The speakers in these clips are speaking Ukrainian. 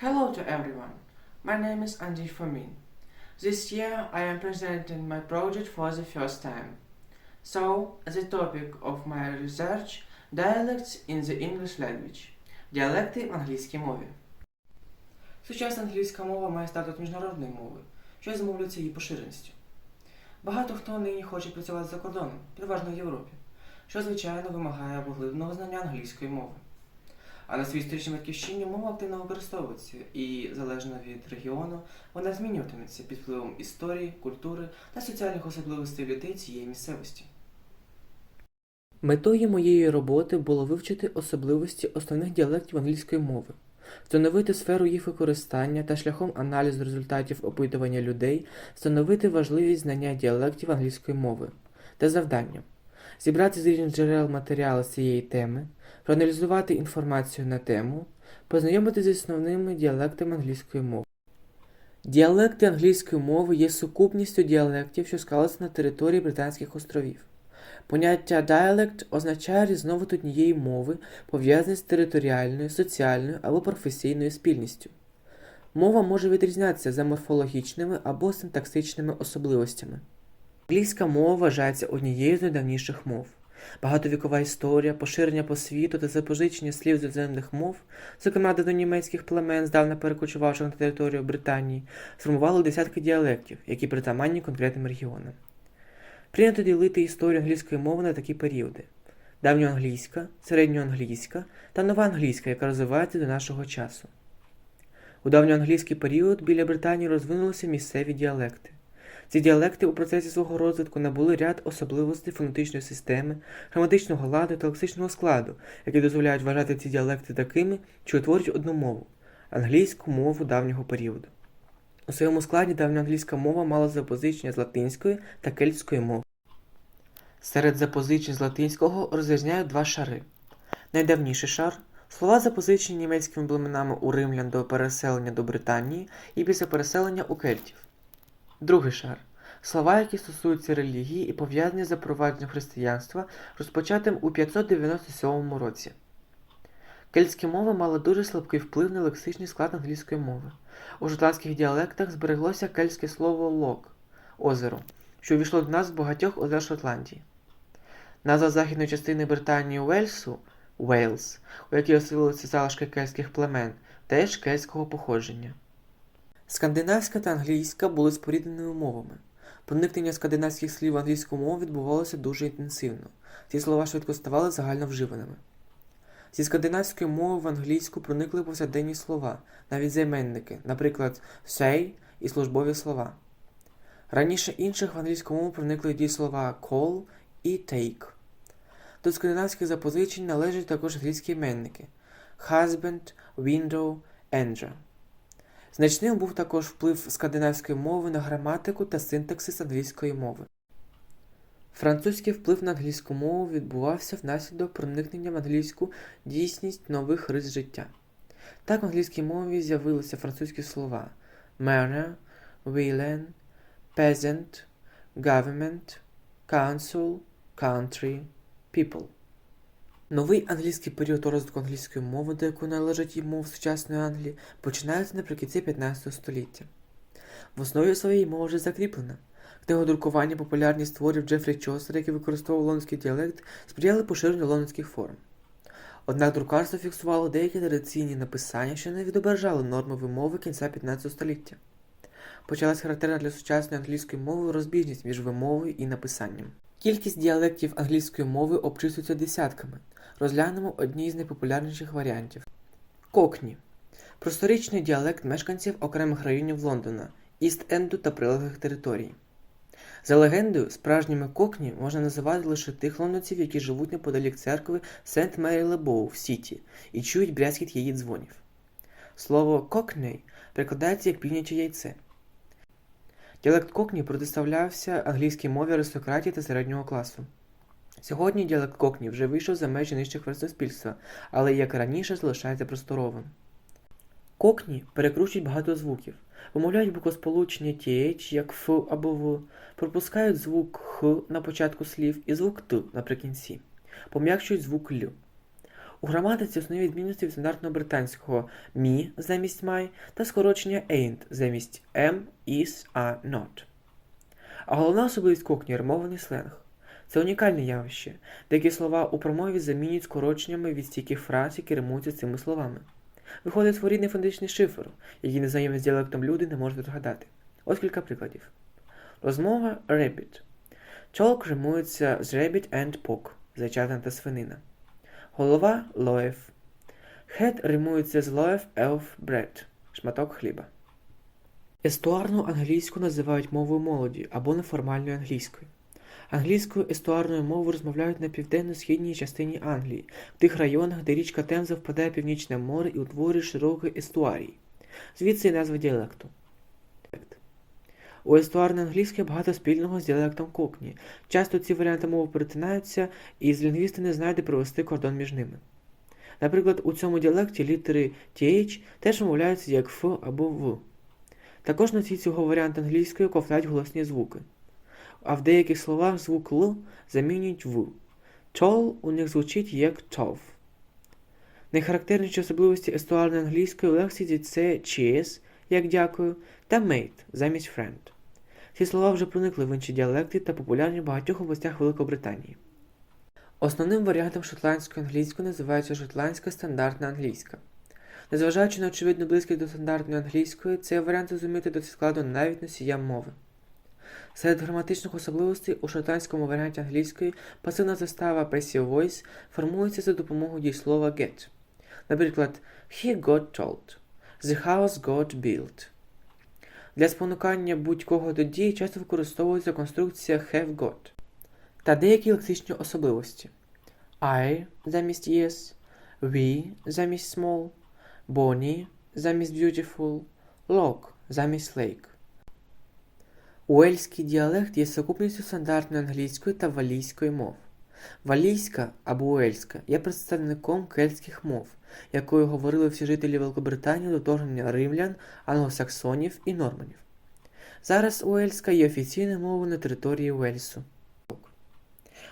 Hello to everyone. My name is Andy Fomin. This year I am presenting my project for the first time. So, the topic of my research dialects in the English language. Діалекти в англійській мові. Сучасна англійська мова має статус міжнародної мови, що зумовлюється її поширеністю. Багато хто нині хоче працювати за кордоном, переважно в Європі, що звичайно вимагає поглибленого знання англійської мови. А на своїй історичній батьківщині мова активно використовується і, залежно від регіону, вона змінюватиметься під впливом історії, культури та соціальних особливостей людей цієї місцевості. Метою моєї роботи було вивчити особливості основних діалектів англійської мови, встановити сферу їх використання та шляхом аналізу результатів опитування людей встановити важливість знання діалектів англійської мови та завдання зібрати з різних джерел матеріали з цієї теми, проаналізувати інформацію на тему, познайомитися з основними діалектами англійської мови. Діалекти англійської мови є сукупністю діалектів, що склалися на території Британських островів. Поняття dialect означає різновид однієї мови, пов'язаний з територіальною, соціальною або професійною спільністю. Мова може відрізнятися за морфологічними або синтаксичними особливостями. Англійська мова вважається однією з найдавніших мов. Багатовікова історія, поширення по світу та запозичення слів з іноземних мов, зокрема до німецьких племен, здавна перекочувавши на територію Британії, сформували десятки діалектів, які притаманні конкретним регіонам. Прийнято ділити історію англійської мови на такі періоди: давньоанглійська, середньоанглійська та нова англійська, яка розвивається до нашого часу. У давньоанглійський період біля Британії розвинулися місцеві діалекти. Ці діалекти у процесі свого розвитку набули ряд особливостей фонетичної системи, граматичного ладу та лексичного складу, які дозволяють вважати ці діалекти такими, що утворюють одну мову англійську мову давнього періоду. У своєму складі давньоанглійська мова мала запозичення з латинської та кельтської мов. Серед запозичень з латинського розрізняють два шари. Найдавніший шар слова запозичені німецькими племенами у римлян до переселення до Британії і після переселення у кельтів. Другий шар слова, які стосуються релігії і пов'язані з запровадженням християнства, розпочатим у 597 році. Кельтські мови мали дуже слабкий вплив на лексичний склад англійської мови. У шотландських діалектах збереглося кельтське слово лок озеро, що увійшло до назв багатьох озер Шотландії. Назва західної частини Британії Уельсу Уейлс, у якій оселилися залишки кельтських племен, теж кельтського походження. Скандинавська та англійська були спорідненими мовами. Проникнення скандинавських слів в англійську мову відбувалося дуже інтенсивно. Ці слова швидко ставали загально вживаними. Зі скандинавської мови в англійську проникли повсякденні слова, навіть займенники, наприклад, say і службові слова. Раніше інших в англійську мову проникли дієслова call і take. До скандинавських запозичень належать також англійські іменники husband, window, angel. Значним був також вплив скандинавської мови на граматику та синтаксис англійської мови. Французький вплив на англійську мову відбувався внаслідок проникнення в англійську дійсність нових рис життя. Так в англійській мові з'явилися французькі слова manor, villain, peasant, government, council, country, people. Новий англійський період розвитку англійської мови, до якої належать і мов сучасної Англії, починається наприкінці 15 століття. В основі своєї мова вже закріплена. Книгодрукування, популярність творів Джефрі Чосера, який використовував лондонський діалект, сприяли поширенню лондонських форм. Однак друкарство фіксувало деякі традиційні написання, що не відображали норми вимови кінця 15 століття. Почалась характерна для сучасної англійської мови розбіжність між вимовою і написанням. Кількість діалектів англійської мови обчислюється десятками. Розглянемо одні з найпопулярніших варіантів. Кокні просторічний діалект мешканців окремих районів Лондона, Іст-Енду та прилеглих територій. За легендою, справжніми кокні можна називати лише тих лондонців, які живуть неподалік церкви Сент Мері Лебоу в Сіті і чують брязкіт її дзвонів. Слово кокней перекладається як північе яйце. Діалект кокні протиставлявся англійській мові аристократії та середнього класу. Сьогодні діалект кокні вже вийшов за межі нижчих верств суспільства, але як раніше залишається просторовим. Кокні перекручують багато звуків, вимовляють буквосполучення TH як Ф або В, пропускають звук Х на початку слів і звук Т наприкінці, пом'якшують звук Л. У граматиці основні відмінності від стандартного британського me замість my та скорочення ain't замість am, is, are, not. А головна особливість кокні мовлений сленг. Це унікальне явище. Деякі слова у промові замінюють скороченнями від стійких фраз, які римуються цими словами. Виходить своєрідний фонетичний шифр, який незнайомі з діалектом люди не можуть розгадати. Ось кілька прикладів. Розмова rabbit. Talk римується з rabbit and pork, зайчатина та свинина. Голова loaf. Head римується з loaf of bread, шматок хліба. Естуарну англійську називають мовою молоді або неформальною англійською. Англійською естуарною мовою розмовляють на південно-східній частині Англії, в тих районах, де річка Темза впадає в північне море і утворює широкий естуарій. Звідси і назва діалекту. У естуарної англійської багато спільного з діалектом кокні. Часто ці варіанти мови перетинаються, і з лінгвісти не знають, де провести кордон між ними. Наприклад, у цьому діалекті літери TH теж вимовляються як Ф або В. Також носії цього варіанту англійської ковтають голосні звуки. А в деяких словах звук Л замінюють В. Тол у них звучить як тов. Найхарактерніші особливості естуарної англійської в лексиці це cheers, як дякую, та mate замість friend. Ці слова вже проникли в інші діалекти та популярні в багатьох областях Великобританії. Основним варіантом шотландської англійської називається шотландська стандартна англійська. Незважаючи на очевидну близькість до стандартної англійської, цей варіант зрозуміти досить складно навіть носіям мови. Серед граматичних особливостей у шотландському варіанті англійської пасивна застава passive voice формується за допомогою дієслова get. Наприклад, he got told, the house got built. Для спонукання будь-кого до дії часто використовується конструкція have got та деякі лексичні особливості. I замість yes, we замість small, bonny замість beautiful, lock замість lake. Уельський діалект є сукупністю стандартної англійської та валійської мов. Валійська або уельська є представником кельтських мов, якою говорили всі жителі Великобританії до вторгнення римлян, англосаксонів і норманів. Зараз уельська є офіційною мовою на території Уельсу.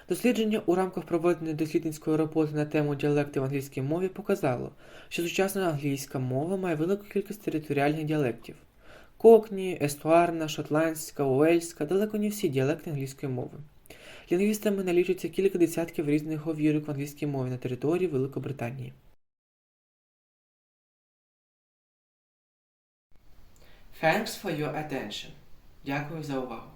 Дослідження у рамках проведеної дослідницької роботи на тему діалектів в англійській мові показало, що сучасна англійська мова має велику кількість територіальних діалектів. Кокні, естуарна, шотландська, уельська далеко не всі діалекти англійської мови. Лінгвістами налічується кілька десятків різних говірок в англійській мові на території Великобританії. Thanks for your attention. Дякую за увагу.